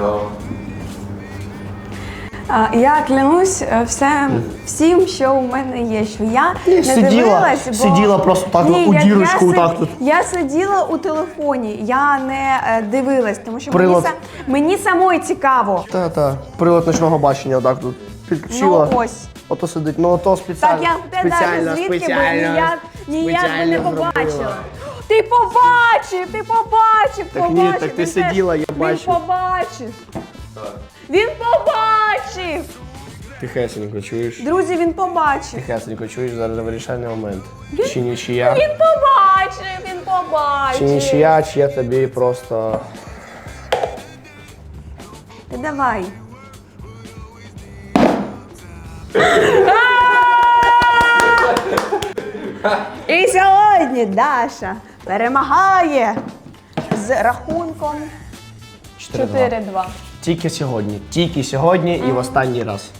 Цікаво. А, я клянусь е, все, всім, що у мене є, що я не сиділа, дивилась, бо... сиділа просто так Ні, у я- дірочку я, отак си- тут. Я сиділа у телефоні, я не е, дивилась, тому що мені, Прилад. са- мені самої цікаво. Та-та. Прилад ночного бачення отак тут. Підключила. Ну ось. Ото сидить. Ну ото спеціально. Так я в те навіть спеціально, звідки спеціально, ніяк, ніяк би не спеціально побачила. зробила. Ти побачив, ти побачив, Так ні, побачив. так ти Він сиділа, я бачив. Він побачив. Він побачив. Тихесенько, чуєш? Друзі, він побачив. Тихесенько, чуєш, зараз вирішальний момент. Чи нічия? Він побачив, він побачив. Чи нічия, чи я тобі просто. Ти давай. І сьогодні Даша перемагає з рахунком 4-2. Тільки сьогодні. Тільки сьогодні і в останній раз.